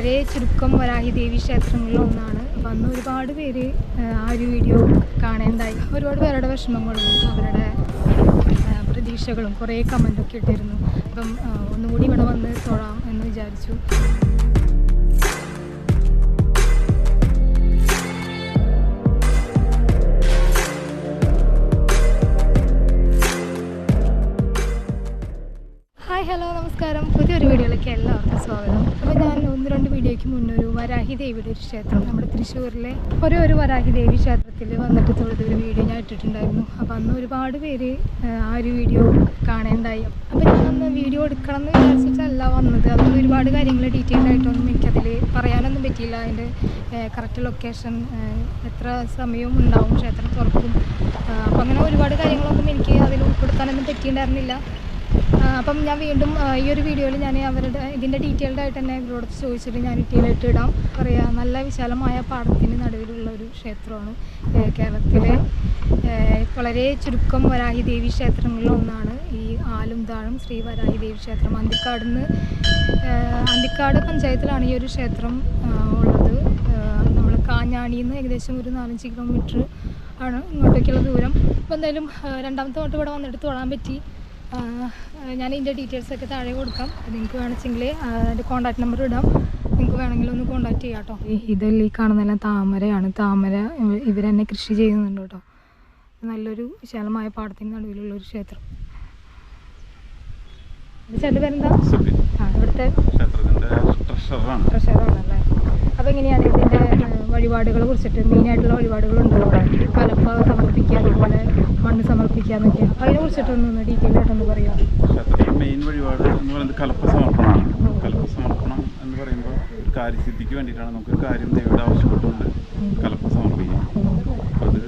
വളരെ ചുരുക്കം വരാഹി ദേവി ക്ഷേത്രങ്ങളിൽ ഒന്നാണ്. ഒരുപാട് പേര് ആ, ഒരു വീഡിയോ കാണേണ്ടായി ഒരുപാട് പേരുടെ വിഷമങ്ങളും അവരുടെ പ്രതീക്ഷകളും കുറേ കമന്റൊക്കെ ഇട്ടിരുന്നു. അപ്പം ഒന്നുകൂടി ഇവിടെ വന്ന് തൊഴാം എന്ന് വിചാരിച്ചു. Hi hello. നമസ്കാരം. പുതിയൊരു വീഡിയോയിലേക്ക് എല്ലാവർക്കും സ്വാഗതം. അപ്പോൾ ഞാൻ ഒന്ന് രണ്ട് വീഡിയോയ്ക്ക് മുന്നേ ഒരു വരാഹി ദേവിയുടെ ഒരു ക്ഷേത്രം നമ്മുടെ തൃശ്ശൂരിലെ ഒരേ ഒരു വരാഹി ദേവി ക്ഷേത്രത്തിൽ വന്നിട്ട് തൊഴുത ഒരു വീഡിയോ ഞാൻ ഇട്ടിട്ടുണ്ടായിരുന്നു. അപ്പോൾ അന്ന് ഒരുപാട് പേര് ആ, ഒരു വീഡിയോ കാണേണ്ടായി. അപ്പോൾ അന്ന് വീഡിയോ എടുക്കണം എന്ന് വിചാരിച്ചിട്ടല്ല വന്നത്. അന്ന് ഒരുപാട് കാര്യങ്ങൾ ഡീറ്റെയിൽഡ് ആയിട്ടൊന്നും എനിക്കതിൽ പറയാനൊന്നും പറ്റിയില്ല. അതിന്റെ കറക്റ്റ് ലൊക്കേഷൻ എത്ര സമയവും ഉണ്ടാവും ക്ഷേത്രം തുറക്കും. അപ്പോൾ അങ്ങനെ ഒരുപാട് കാര്യങ്ങളൊന്നും എനിക്ക് അതിൽ ഉൾപ്പെടുത്താനൊന്നും പറ്റിയിട്ടുണ്ടായിരുന്നില്ല. അപ്പം ഞാൻ വീണ്ടും ഈ ഒരു വീഡിയോയിൽ ഞാൻ അവരുടെ ഇതിന്റെ ഡീറ്റെയിൽഡ് ആയിട്ട് തന്നെ ഇവരോട് ചോദിച്ചിട്ട് ഞാൻ ഡീറ്റെയിലായിട്ട് ഇടാം. പറയാ നല്ല വിശാലമായ പാടത്തിന് നടുവിലുള്ള ഒരു ക്ഷേത്രമാണ് കേരളത്തിലെ വളരെ ചുരുക്കം വരാഹി ദേവി ക്ഷേത്രങ്ങളിൽ ഒന്നാണ്. ഈ ആലും താഴും ശ്രീ വരാഹി ദേവി ക്ഷേത്രം. അന്തിക്കാട് നിന്ന് അന്തിക്കാട് പഞ്ചായത്തിലാണ് ഈ ഒരു ക്ഷേത്രം ഉള്ളത്. നമ്മൾ കാഞ്ഞാണിയിൽ നിന്ന് ഏകദേശം ഒരു നാലഞ്ച് കിലോമീറ്റർ ആണ് ഇങ്ങോട്ടേക്കുള്ള ദൂരം. അപ്പോൾ എന്തായാലും രണ്ടാമത്തെ വട്ടം ഇവിടെ വന്നിട്ട് തൊഴാൻ പറ്റി. ഞാൻ ഇതിന്റെ ഡീറ്റെയിൽസ് ഒക്കെ താഴെ കൊടുക്കാം. നിങ്ങൾക്ക് വേണമെങ്കിൽ എന്റെ കോൺടാക്ട് നമ്പർ ഇടാം. നിങ്ങൾക്ക് വേണമെങ്കിൽ ഒന്ന് കോൺടാക്ട് ചെയ്യാം കേട്ടോ. ഇതെല്ലാം ഈ കാണുന്നതെല്ലാം താമരയാണ്. താമര ഇവർ ഇവരെന്നെ കൃഷി ചെയ്യുന്നുണ്ട് കേട്ടോ. നല്ലൊരു വിശാലമായ പാടത്തിന് നടുവിലുള്ള ഒരു ക്ഷേത്രം. ചേട്ടന്റെ പേരെന്താ? ആ ഇവിടുത്തെ ക്ഷേത്രത്തിന്റെ ട്രഷറാണ് പ്രഷറാണല്ലേ അപ്പോൾ എങ്ങനെയാണ് ഇതിന്റെ വഴിപാടുകളെ കുറിച്ചിട്ട്? മെയിനായിട്ടുള്ള വഴിപാടുകളുണ്ടോ? കലപ്പ സമർപ്പിക്കുക അതുപോലെ മണ്ണ് സമർപ്പിക്കുക എന്നൊക്കെ. അതിനെ കുറിച്ചിട്ടൊന്ന് ഡീറ്റെയിൽ ആയിട്ടൊന്ന് പറയാം മെയിൻ വഴിപാട് എന്ന് പറയുന്നത് കലപ്പ സമർപ്പണമാണ്. കലപ്പ സമർപ്പണം എന്ന് പറയുമ്പോൾ കാര്യസിദ്ധിക്ക് വേണ്ടിയിട്ടാണ് നമുക്ക് കാര്യം ദൈവയുടെ ആവശ്യപ്പെട്ടുകൊണ്ട് കലപ്പ സമർപ്പിക്കാം അപ്പോൾ അത്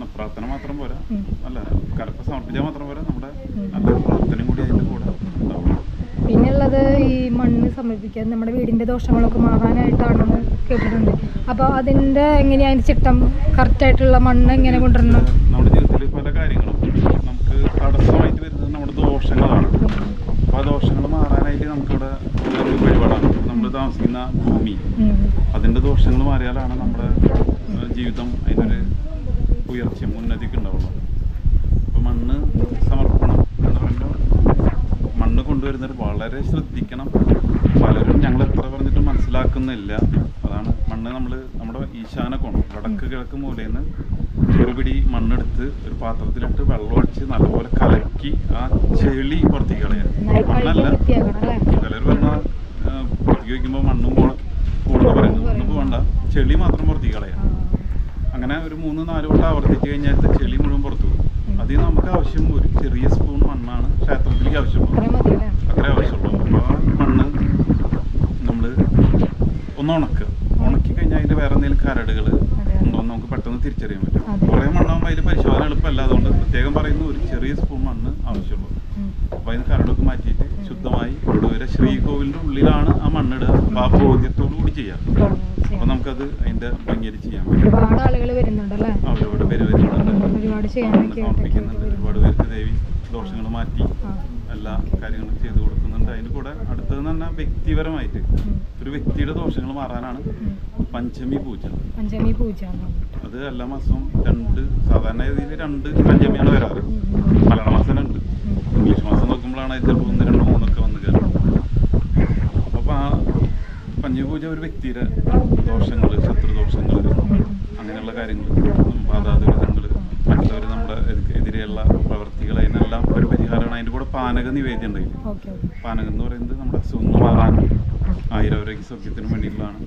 ന- പ്രാർത്ഥന മാത്രം പോരാ ഉം. അല്ല കലപ്പ സമർപ്പിച്ചാൽ മാത്രം പോരാ നമ്മുടെ നല്ലൊരു പ്രാർത്ഥനയും കൂടി അതിന്റെ കൂടെ ഉണ്ടാവും പിന്നെയുള്ളത് ഈ മണ്ണ് അത് നമ്മുടെ വീടിന്റെ ദോഷങ്ങളൊക്കെ മാറാനായിട്ടാണെന്ന് കേട്ടിട്ടുണ്ട്. അപ്പോൾ അതിന്റെ എങ്ങനെയാണ് അതിന്റെ ചിട്ടം? കറക്റ്റായിട്ടുള്ള മണ്ണ് എങ്ങനെ കൊണ്ടുവരണം? നമ്മുടെ ജീവിതത്തിൽ പല കാര്യങ്ങളും നമുക്ക് തടസ്സമായിട്ട് വരുന്നത് നമ്മുടെ ദോഷങ്ങളാണ്. അപ്പോൾ ആ ദോഷങ്ങൾ മാറാനായിട്ട് നമുക്കിവിടെ ഒരു വഴിപാടാണ്. നമ്മൾ താമസിക്കുന്ന ഭൂമി. അതിന്റെ ദോഷങ്ങൾ മാറിയാലാണ് നമ്മുടെ ജീവിതം അതിനൊരു ഉയർച്ച ഉന്നതിക്ക് ഉണ്ടാവുള്ളൂ. അപ്പോൾ മണ്ണ് സമർപ്പണം എന്ന് പറയുമ്പോൾ മണ്ണ് കൊണ്ടുവരുന്നവർ വളരെ ശ്രദ്ധിക്കണം പലരും ഞങ്ങൾ എത്ര പറഞ്ഞിട്ടും മനസ്സിലാക്കുന്നില്ല അതാണ് മണ്ണ് നമ്മൾ നമ്മുടെ ഈശാന കോണം വടക്ക് കിഴക്ക് മൂലയിൽ നിന്ന് ഒരു പിടി മണ്ണെടുത്ത് ഒരു പാത്രത്തിലിട്ട് വെള്ളം ഒഴിച്ച് നല്ലപോലെ കലക്കി ആ ചെളി പുറത്തേക്ക് കളയാം. മണ്ണല്ല. ചിലർ പറഞ്ഞ പുറത്തേക്ക് വയ്ക്കുമ്പോൾ മണ്ണും കൂടുതൽ പറയുന്നു ഒന്നും പോകണ്ട ചെളി മാത്രം പുറത്തേക്ക് കളയാം. അങ്ങനെ ഒരു മൂന്ന് നാല് വട്ടം ആവർത്തിച്ച് കഴിഞ്ഞാൽ ചെളി മുഴുവൻ പുറത്തു പോകും. അതിൽ നമുക്ക് ആവശ്യം ഒരു ചെറിയ സ്പൂൺ മണ്ണാണ് ക്ഷേത്രത്തിലേക്ക് ആവശ്യമുള്ളത് അത്രയും മതി അല്ലേ അത്രേ ആവശ്യമുള്ളൂ അപ്പോൾ ആ മണ്ണ് നമ്മൾ ഒന്ന് ഉണക്കുക ഉണക്കി. കഴിഞ്ഞാൽ അതിന്റെ വേറെ എന്തെങ്കിലും കരടുകൾ. ഉണ്ടോ എന്ന് നമുക്ക് പെട്ടെന്ന് തിരിച്ചറിയാൻ പറ്റും. കുറെ മണ്ണാകുമ്പോൾ അതിൽ പരിശോധന എളുപ്പമല്ല. അതുകൊണ്ട് പ്രത്യേകം പറയുന്ന ഒരു ചെറിയ സ്പൂൺ മണ്ണ് ആവശ്യമുള്ളൂ. അപ്പൊ അപ്പോൾ അതിന് കരടൊക്കെ മാറ്റിയിട്ട് ശുദ്ധമായി ഇവിടെ വരെ ശ്രീകോവിലിന്റെ ഉള്ളിലാണ് ആ മണ്ണിടുക അപ്പോൾ ആ ബോധ്യത്തോടു കൂടി ചെയ്യാം. അപ്പോൾ നമുക്കത് അതിന്റെ ഭംഗി ചെയ്യാൻ പറ്റും. ഒരുപാട് ആളുകൾ വരുന്നുണ്ടല്ലേ? ആ, ഒരുപാട് പേര് വരുന്നുണ്ട്. ഒരുപാട് പേർക്ക് ദേവി ദോഷങ്ങൾ മാറ്റി. എല്ലാ കാര്യങ്ങളും ചെയ്തു കൊടുക്കുന്നുണ്ട്. അതിന് കൂടെ അടുത്തത് തന്നെ വ്യക്തിപരമായിട്ട് ഒരു വ്യക്തിയുടെ ദോഷങ്ങൾ മാറാനാണ് പഞ്ചമി പൂജ. പഞ്ചമി പൂജ അത് എല്ലാ മാസവും രണ്ട് സാധാരണ രീതിയിൽ രണ്ട് പഞ്ചമിയാണ് വരാറ്. മലയാള മാസം രണ്ട് ഇംഗ്ലീഷ് മാസം നോക്കുമ്പോഴാണ് അത് ചിലപ്പോൾ ഒന്ന് രണ്ട് മൂന്നൊക്കെ വന്ന് കയറുന്നത്. അപ്പോൾ ആ പഞ്ചമി പൂജ ഒരു വ്യക്തിയുടെ ദോഷങ്ങൾ ശത്രുദോഷങ്ങൾ അങ്ങനെയുള്ള കാര്യങ്ങൾ ബാധാദുരിതങ്ങൾ മറ്റുള്ളവർ നമ്മുടെ എതി- എതിരെയുള്ള പ്രവർത്തികൾ അതിനെല്ലാം ഒരു പരിഹാരമാണ് അതിന്റെ കൂടെ പാനക നിവേദ്യം ഉണ്ടായില്ല പാനകം എന്ന് പറയുന്നത് നമ്മുടെ അസുഖങ്ങൾ മാറാൻ ആയുരാരോഗ്യ സൗഖ്യത്തിന് വേണ്ടിയിട്ടുള്ളതാണ്.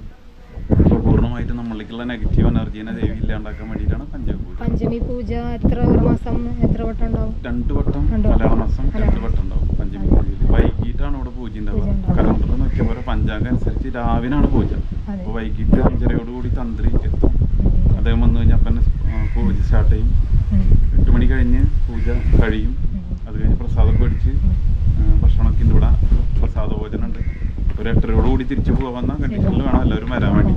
അപ്പോൾ പൂർണമായിട്ട് നമ്മളിലേക്കുള്ള നെഗറ്റീവ് എനർജീനെ ദേവി ഇല്ലാണ്ടാക്കാൻ വേണ്ടിയിട്ടാണ് പൂജ. പഞ്ചമി പൂജ എത്ര മാസം എത്ര വട്ടം ഉണ്ടാവും? രണ്ട് വട്ടം മലയാള മാസം രണ്ട് വട്ടം ഉണ്ടാവും പഞ്ചമി പൂജയിൽ. വൈകിട്ടാണ് ഇവിടെ പൂജ ഉണ്ടാവുക. കലണ്ടർ നോക്കിയപ്പോൾ പഞ്ചാംഗം അനുസരിച്ച് രാവിലെയാണ് പൂജ. അപ്പോൾ വൈകിട്ട് അഞ്ചരയോടുകൂടി തന്ത്രി എത്തും. അദ്ദേഹം വന്നു കഴിഞ്ഞാൽ അപ്പം പൂജ സ്റ്റാർട്ട് ചെയ്യും. എട്ട് മണി കഴിഞ്ഞ് പൂജ കഴിയും ഉം. അത് കഴിഞ്ഞ് പ്രസാദമൊക്കെ മേടിച്ച് ഉം. ഭക്ഷണമൊക്കെ ഉണ്ട് ഇവിടെ പ്രസാദ ഭോജനം ഉണ്ട് എട്ടരയോടുകൂടി തിരിച്ചു പോകാവുന്ന കണ്ടീഷനിൽ വേണം എല്ലാവരും വരാൻ വേണ്ടി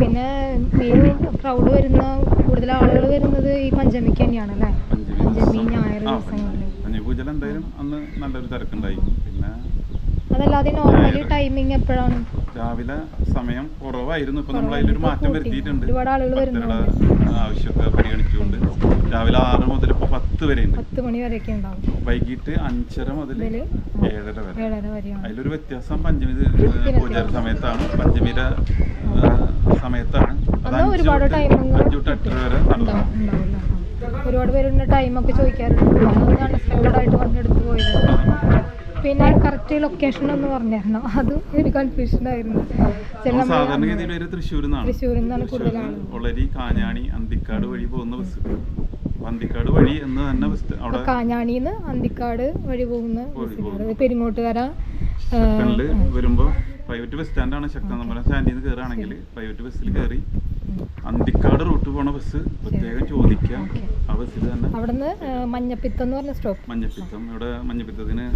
പിന്നെ മെയിൻ ക്രൗഡ് വരുന്ന കൂടുതൽ ആളുകൾ വരുന്നത് ഈ പഞ്ചമിക്ക് തന്നെയാണ് അല്ലേ പഞ്ചമി ഞായർ ദിവസങ്ങളിൽ. പഞ്ചമി പൂജയിൽ എന്തായാലും അന്ന് നല്ലൊരു തിരക്കുണ്ടായി. പിന്നെ അതല്ലാതെ നോർമലി ടൈമിംഗ് എപ്പോഴാണ്? രാവിലെ സമയം കുറവായിരുന്നു. ഇപ്പൊ നമ്മൾ. അതിലൊരു മാറ്റം. വരുത്തിയിട്ടുണ്ട്. ഭക്തരുടെ ആവശ്യമൊക്കെ പരിഗണിച്ചുകൊണ്ട് രാവിലെ ആറ് മുതൽ ഇപ്പൊ പത്ത് വരെ ഉണ്ട്. വൈകിട്ട് അഞ്ചര മുതൽ ഏഴര വരെ. അതിലൊരു വ്യത്യാസം പഞ്ചമി പൂജാര സമയത്താണ്. പഞ്ചമിയുടെ സമയത്താണ്. അഞ്ചു തൊട്ട് എട്ടര വരെ നടന്നു ഒരുപാട് പേര് ടൈമൊക്കെ ചോദിക്കാറുണ്ട്. പിന്നെ കറക്റ്റ് ലൊക്കേഷൻ ഒന്ന് പറഞ്ഞായിരുന്നു അതും ഒരു കൺഫ്യൂഷൻ ആയിരുന്നു സാധാരണഗതിയിൽ തൃശ്ശൂരിൽ നിന്നാണ് കൂടുതൽ ഒളരി കാഞ്ഞാണി അന്തിക്കാട് വഴി പോകുന്ന ബസ് അന്തിക്കാട് വഴി എന്ന് തന്നെ ബസ് അവിടെ കാഞ്ഞാണിന്ന് അന്തിക്കാട് വഴി പോകുന്ന പെരിങ്ങോട്ടുകര വരുമ്പോ പ്രൈവറ്റ് ബസ് സ്റ്റാൻഡാണ് ശക്തനമ്പലം സ്റ്റാൻഡിൽ നിന്ന് കയറുകയാണെങ്കിൽ പ്രൈവറ്റ് ബസ്സിൽ കയറി അന്തിക്കാട് റൂട്ട് പോണ ബസ് പ്രത്യേകം ചോദിക്കാം. ആ ബസ്സിൽ തന്നെ അവിടുന്ന് മഞ്ഞപ്പിത്തം എന്ന് പറഞ്ഞ സ്റ്റോപ്പ് മഞ്ഞപ്പിത്തം. ഇവിടെ മഞ്ഞപ്പിത്തത്തിന്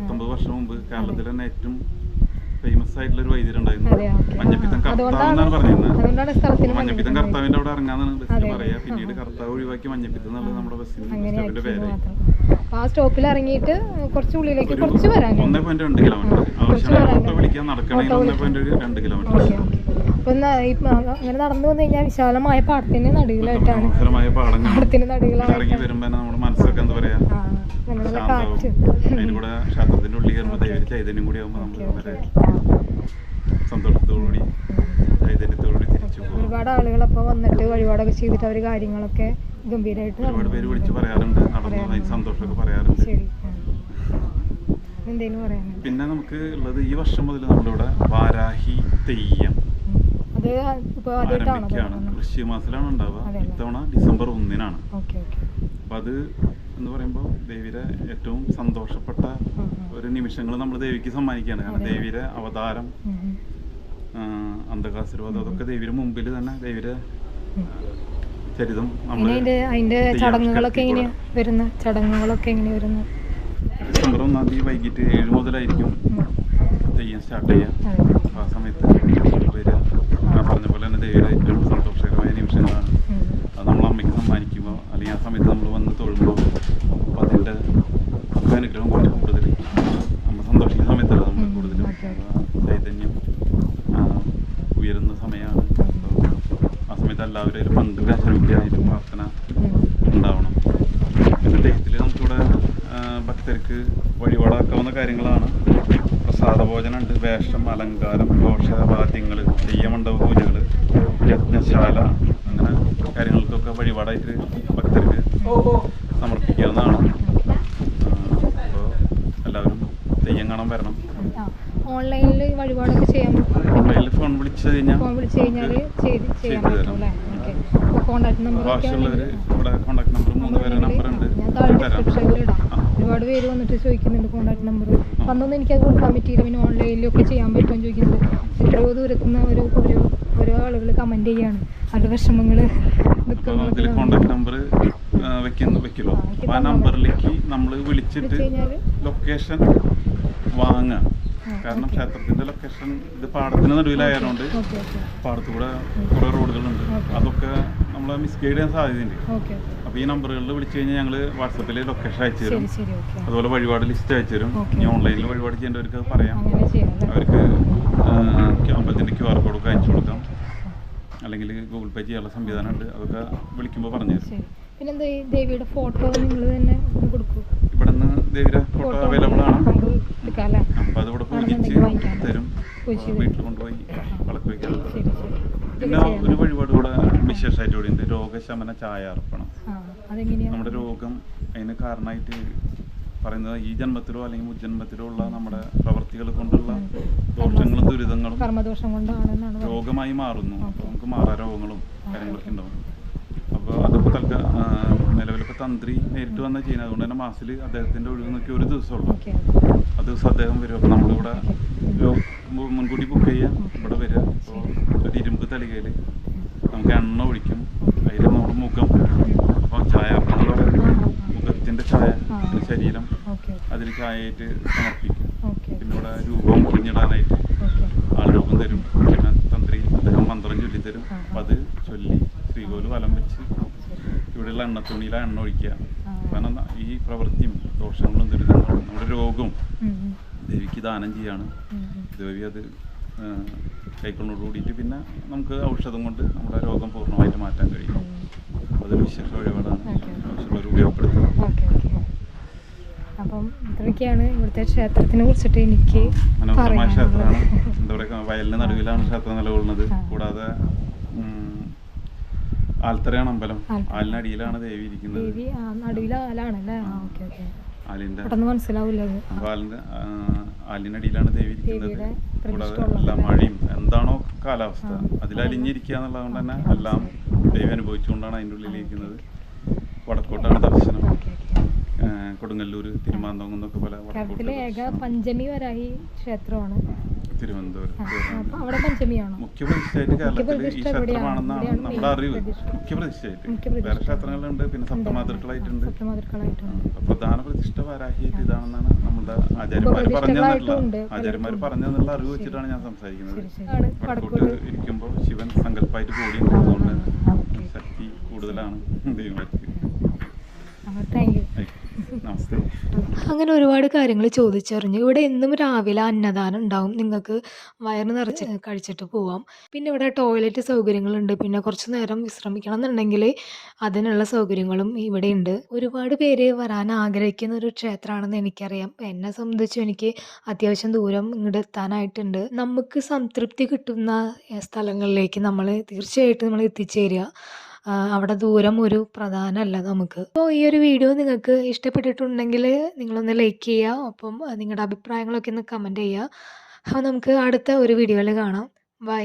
പത്തൊമ്പത് വർഷം മുമ്പ് കേരളത്തിൽ തന്നെ ഏറ്റവും ഫേമസ് ആയിട്ടുള്ള ഒരു വൈദ്യരുണ്ടായിരുന്നു മഞ്ഞപ്പിത്തം അതുകൊണ്ടാണ് കർത്താവ് പറഞ്ഞിരുന്നത് മഞ്ഞപ്പിത്തം കർത്താവിന്റെ അവിടെ ഇറങ്ങാന്നാണ് ബസ്സിൽ. പറയാ. പിന്നീട് കർത്താവ് ഒഴിവാക്കി മഞ്ഞപ്പിത്തം എന്നുള്ളത് നമ്മുടെ ബസ്സിന്റെ പേരായി. ആ സ്റ്റോപ്പിൽ ഇറങ്ങിയിട്ട് കുറച്ച് ഉള്ളിലേക്ക് കുറച്ച് വരാൻ. ഒന്നേ പോയിന്റ് രണ്ട് കിലോമീറ്റർ ഓട്ടോ വിളിക്കാൻ നടക്കണമെങ്കിൽ ഒന്നേ പോയിന്റ് രണ്ട് കിലോമീറ്റർ അപ്പൊ അങ്ങനെ നടന്നു വന്നു കഴിഞ്ഞാൽ വിശാലമായ പാടത്തിന്റെ നടുവിലായിട്ടാണ്. മനോഹരമായ പാടങ്ങൾ. പാടത്തിന് ഇറങ്ങി വരുമ്പോ നമ്മുടെ മനസ്സൊക്കെ എന്താ പറയാ ആ നല്ല ശാന്തമാവും കാറ്റ് അതിന് കൂടെ ക്ഷേത്രത്തിന്റെ ഉള്ളിൽ കയറുമ്പോൾ ദൈവ ചൈതന്യം കൂടി ആകുമ്പോൾ നമുക്ക് നമ്മൾ വളരെ സന്തോഷത്തോടുകൂടി ചൈതന്യത്തോടുകൂടി തിരിച്ചു പോകും. ഒരുപാട് ആളുകൾ അപ്പോൾ വന്നിട്ട് വഴിപാടൊക്കെ ചെയ്തിട്ട് അവർ കാര്യങ്ങളൊക്കെ ഗംഭീരമായിട്ട് ഒരുപാട് പേര് വിളിച്ചു പറയാറുണ്ട് നടന്നു സന്തോഷമൊക്കെ പറയാറുണ്ട്. പിന്നെ നമുക്ക് ഉള്ളത് ഈ വർഷം മുതൽ നമ്മളിവിടെ വാരാഹി തെയ്യം ആരംഭിക്കുകയാണ്. വൃശ്ചിക മാസത്തിലാണ് ഉണ്ടാവുക? ഇത്തവണ ഡിസംബർ ഒന്നിനാണ്. അപ്പം അത് എന്ന് പറയുമ്പോൾ ദേവിയുടെ ഏറ്റവും സന്തോഷപ്പെട്ട ഒരു നിമിഷങ്ങൾ നമ്മൾ ദേവിക്ക് സമ്മാനിക്കുകയാണ്. കാരണം. ദേവിയുടെ അവതാരം അന്ധകാശീർവാദം അതൊക്കെ ദേവിയുടെ മുമ്പിൽ തന്നെ ദേവിയുടെ ചരിതം അതിന്റെ ചടങ്ങുകളൊക്കെ. എങ്ങനെയാ വരുന്ന ചടങ്ങുകളൊക്കെ എങ്ങനെയാ വരുന്നത് ഡിസംബർ ഒന്നാം തീയതി വൈകിട്ട് ഏഴ് മുതലായിരിക്കും ചെയ്യാൻ സ്റ്റാർട്ട് ചെയ്യാം ആ സമയത്ത് വരിക. പറഞ്ഞ പോലെ തന്നെ ദേവിയുടെ ഏറ്റവും സന്തോഷകരമായ നിമിഷങ്ങളാണ് ഉം. അത് നമ്മൾ അമ്മയ്ക്ക് സമ്മാനിക്കുമ്പോൾ അല്ലെങ്കിൽ ആ സമയത്ത് നമ്മൾ വന്ന് തൊഴുമ്പോൾ അപ്പോൾ അതിന്റെ നമുക്ക് അനുഗ്രഹം കുറച്ച് കൂടുതൽ നമ്മൾ സന്തോഷിക്കുന്ന സമയത്തല്ല നമ്മൾ ഉം, കൂടുതലും ഓക്കെ, ആ ചൈതന്യം ആ, ഉയരുന്ന സമയമാണ് അപ്പോൾ ആ സമയത്ത് എല്ലാവരും അതിൽ പങ്കെടുക്കാൻ ശ്രമിക്കുക അതിൽ പ്രാർത്ഥന ഉം. ഉണ്ടാവണം പിന്നെ തെയ്യത്തിൽ നമുക്കിവിടെ ആ, ഭക്തർക്ക് വഴിപാടാക്കാവുന്ന കാര്യങ്ങളാണ്. പ്രസാദഭോജനമുണ്ട് വേഷം അലങ്കാരം ഘോഷവാദ്യങ്ങൾ തെയ്യമണ്ഡപ പൂജകൾ യജ്ഞശാല അങ്ങനെ കാര്യങ്ങൾക്കൊക്കെ വഴിപാടായിട്ട് ഭക്തർക്ക് സമർപ്പിക്കാവുന്നതാണ്. അപ്പോൾ എല്ലാവരും തെയ്യം കാണാൻ വരണം. ഓൺലൈനിൽ വഴിപാടൊക്കെ ചെയ്യാൻ ഓൺലൈനിൽ ഫോൺ വിളിച്ചു കഴിഞ്ഞാൽ ഫോൺ വിളിച്ച് കഴിഞ്ഞാൽ ചെയ്ത് ചെയ്യാൻ പറ്റും. അല്ലേ? ഓക്കെ. അപ്പോൾ കോൺടാക്ട് നമ്പർ കോൺടാക്ട് നമ്പർ മൂന്ന് പേരെ നമ്പർ ഉണ്ട്. ഞാൻ താഴെ ഡിസ്ക്രിപ്ഷനിൽ ഇടാം. ആ. ഒരുപാട് പേര് വന്നിട്ട് ചോദിക്കുന്നുണ്ട് കോൺടാക്ട് നമ്പർ വന്നൊന്നും എനിക്കത് കൊടുക്കാൻ പറ്റിയില്ല. പിന്നെ ഓൺലൈനിലൊക്കെ ചെയ്യാൻ പറ്റുമെന്ന് ചോദിക്കുന്നുണ്ട്. എത്രയോ ദൂരത്തു നിന്ന് ഒരു ഓരോ ഓരോ ആളുകൾ കമന്റ് ചെയ്യാണ്. അവരുടെ വിഷമങ്ങൾ നമ്പർ വെക്കുന്നു വെക്കുമല്ലോ ആ. നമ്പറിലേക്ക് നമ്മൾ വിളിച്ചിട്ട് ലൊക്കേഷൻ വാങ്ങുക. കാരണം ക്ഷേത്രത്തിന്റെ ലൊക്കേഷൻ ഇത് പാടത്തിന് നടുവിലായതുകൊണ്ട് പാടത്തുകൂടെ കുറെ റോഡുകളുണ്ട്. അതൊക്കെ നമ്മളെ മിസ്ഗൈഡ് ചെയ്യാൻ സാധ്യതയുണ്ട്. അപ്പൊ അപ്പോൾ ഈ നമ്പറുകളിൽ വിളിച്ചു കഴിഞ്ഞാൽ ഞങ്ങൾ വാട്സപ്പിൽ ലൊക്കേഷൻ അയച്ചു തരും. അതുപോലെ വഴിപാട് ലിസ്റ്റ് അയച്ചു തരും. ഇനി ഓൺലൈനിൽ വഴിപാട് ചെയ്യേണ്ടവർക്ക് അത് പറയാം. അവർക്ക് അമ്പലത്തിന്റെ ക്യു ആർ കോഡൊക്കെ അയച്ചു കൊടുക്കാം. അല്ലെങ്കിൽ ഗൂഗിൾ പേ ചെയ്യാനുള്ള സംവിധാനമുണ്ട്. അതൊക്കെ വിളിക്കുമ്പോൾ പറഞ്ഞു തരും പിന്നെന്താ ദേവിയുടെ ഫോട്ടോ നിങ്ങൾ തന്നെ കൊടുക്കൂ. ദേവിയുടെ ഫോട്ടോ അവൈലബിൾ ആണ്. അപ്പോൾ അതിവിടെ പൂജിച്ച് തരും. വീട്ടിൽ കൊണ്ടുപോയി വിളക്ക് വയ്ക്കാം. പിന്നെ ഒരു വഴിപാട് കൂടെ വിശേഷമായിട്ട് കൂടി ഉണ്ട്. രോഗശമന ചായ അർപ്പണം. നമ്മുടെ രോഗം അതിന് കാരണമായിട്ട് പറയുന്നത് ഈ ജന്മത്തിലോ അല്ലെങ്കിൽ മുജ്ജന്മത്തിലോ ഉള്ള നമ്മുടെ പ്രവർത്തികൾ കൊണ്ടുള്ള ദോഷങ്ങളും ദുരിതങ്ങളും. രോഗമായി മാറുന്നു. നമുക്ക് മാറാ രോഗങ്ങളും കാര്യങ്ങളൊക്കെ ഉണ്ടാവും. അതിപ്പോൾ തൽക്ക നിലവിലിപ്പോൾ തന്ത്രി നേരിട്ട് വന്ന ചെയ്യുന്നത്. അതുകൊണ്ട് തന്നെ മാസത്തിൽ അദ്ദേഹത്തിന്റെ ഒഴിവ് നോക്കി ഒരു ദിവസമുള്ളൂ. ആ ദിവസം അദ്ദേഹം വരും. അപ്പോൾ നമ്മളിവിടെ മുൻകൂട്ടി ബുക്ക് ചെയ്യാം. ഇവിടെ വരിക അപ്പോൾ ഒരു ഇരുമ്പ് തളികയിൽ നമുക്ക് എണ്ണ ഒഴിക്കും. അതിൽ നമ്മുടെ മുഖം. അപ്പോൾ ചായ മുഖത്തിന്റെ ചായ ശരീരം. അതിൽ ചായയായിട്ട് സമർപ്പിക്കും. പിന്നെ ഇവിടെ രൂപം ഒഴിഞ്ഞിടാനായിട്ട് ഓക്കെ. ആൾരൂപം തരും. പിന്നെ തന്ത്രി അദ്ദേഹം മന്ത്രം ചൊല്ലിത്തരും. അപ്പം അത് ചൊല്ലി ശ്രീകോൽ വലം വെച്ച് ഇവിടെയുള്ള തുണിയിലെ എണ്ണ ഒഴിക്കുക. കാരണം ഈ പ്രവൃത്തിയും ദോഷങ്ങളും ദുരിതങ്ങളും നമ്മുടെ രോഗവും ദേവിക്ക് ദാനം ചെയ്യാണ്. ദേവി അത് കൈക്കൊണ്ടോട് കൂടിയിട്ട് പിന്നെ നമുക്ക് ഔഷധം കൊണ്ട് നമ്മുടെ രോഗം പൂർണമായിട്ട് മാറ്റാൻ കഴിയും. അത് വിശേഷ വഴിപാടാണ്. ആവശ്യമുള്ളവർ ഓക്കെ അപ്പം ഇത്രയൊക്കെയാണ് ഇവിടുത്തെ ക്ഷേത്രത്തിനെ കുറിച്ചിട്ട് എനിക്ക് മനോഹരമായ ക്ഷേത്രമാണ്. എന്താ പറയുക വയലിന് നടുവിലാണ് ക്ഷേത്രം നിലകൊള്ളുന്നത്. കൂടാതെ ആൽത്തറയാണ് അമ്പലം. ആലിന്റെ ആലിനടിയിലാണ് ദേവി ഇരിക്കുന്നത്. ദേവി ആ ആലാണ് ആലാണല്ലേ? ആ ഓക്കെ ഓക്കെ. ആലിന്റെ പെട്ടെന്ന് മനസ്സിലാവില്ല അത്? അപ്പൊ ആലിന്റെ ആ, ആലിനടിയിലാണ് ദേവി ഇരിക്കുന്നത്. കൂടാതെ എല്ലാ മഴയും എന്താണോ കാലാവസ്ഥ. അലിഞ്ഞിരിക്കുക എന്നുള്ളത് കൊണ്ട് തന്നെ എല്ലാം ദേവി അനുഭവിച്ചുകൊണ്ടാണ് അതിന്റെ ഉള്ളിൽ ഇരിക്കുന്നത് വടക്കോട്ടാണ് ദർശനം. കൊടുങ്ങല്ലൂര് തിരുമാന്തോങ്ങം എന്നൊക്കെ പോലെ കേരളത്തിലെ ഏക പഞ്ചമി വരാഹി ക്ഷേത്രമാണ്. തിരുവനന്തപുരം. മുഖ്യ പ്രതിഷ്ഠയായിട്ട് കേരളത്തിൽ ഈ? ക്ഷേത്രമാണെന്നാണ് നമ്മുടെ അറിവ്. മുഖ്യ പ്രതിഷ്ഠയായിട്ട് വേറെ ക്ഷേത്രങ്ങളുണ്ട്. പിന്നെ സപ്തമാതൃക്കളായിട്ടുണ്ട്. പ്രധാന പ്രതിഷ്ഠ വാരാഹിയായിട്ട് ഇതാണെന്നാണ് നമ്മുടെ ആചാര്യന്മാർ പറഞ്ഞു തന്നിട്ടുള്ള ആചാര്യന്മാർ. പറഞ്ഞു തന്നുള്ള അറിവ് വെച്ചിട്ടാണ് ഞാൻ സംസാരിക്കുന്നത്. വടക്കോട്ട് ഇരിക്കുമ്പോൾ ശിവൻ സങ്കല്പമായിട്ട് കൂടി അതുകൊണ്ട് ശക്തി കൂടുതലാണ് ദൈവമാർക്ക് താങ്ക് യു അങ്ങനെ ഒരുപാട് കാര്യങ്ങൾ ചോദിച്ചറിഞ്ഞു. ഇവിടെ എന്നും രാവിലെ അന്നദാനം ഉണ്ടാവും. നിങ്ങൾക്ക് വയറ് നിറച്ച് കഴിച്ചിട്ട് പോവാം. പിന്നെ ഇവിടെ ടോയ്ലറ്റ് സൗകര്യങ്ങളുണ്ട്. പിന്നെ കുറച്ച് നേരം വിശ്രമിക്കണം എന്നുണ്ടെങ്കിൽ അതിനുള്ള സൗകര്യങ്ങളും ഇവിടെ ഉണ്ട്. ഒരുപാട് പേര് വരാൻ ആഗ്രഹിക്കുന്ന ഒരു ക്ഷേത്രമാണെന്ന് എനിക്കറിയാം. എന്നെ സംബന്ധിച്ച് എനിക്ക് അത്യാവശ്യം ദൂരം ഇങ്ങോട്ട് എത്താനായിട്ടുണ്ട്. നമുക്ക് സംതൃപ്തി കിട്ടുന്ന സ്ഥലങ്ങളിലേക്ക് നമ്മൾ തീർച്ചയായിട്ടും നമ്മൾ എത്തിച്ചേരുക. അവിടെ ദൂരം ഒരു പ്രധാനമല്ല നമുക്ക്. അപ്പോൾ ഈ ഒരു വീഡിയോ നിങ്ങൾക്ക് ഇഷ്ടപ്പെട്ടിട്ടുണ്ടെങ്കിൽ നിങ്ങളൊന്ന് ലൈക്ക് ചെയ്യുക ഒപ്പം നിങ്ങളുടെ അഭിപ്രായങ്ങളൊക്കെ ഒന്ന് കമന്റ് ചെയ്യുക. അപ്പോൾ നമുക്ക് അടുത്ത ഒരു വീഡിയോയിൽ കാണാം. ബൈ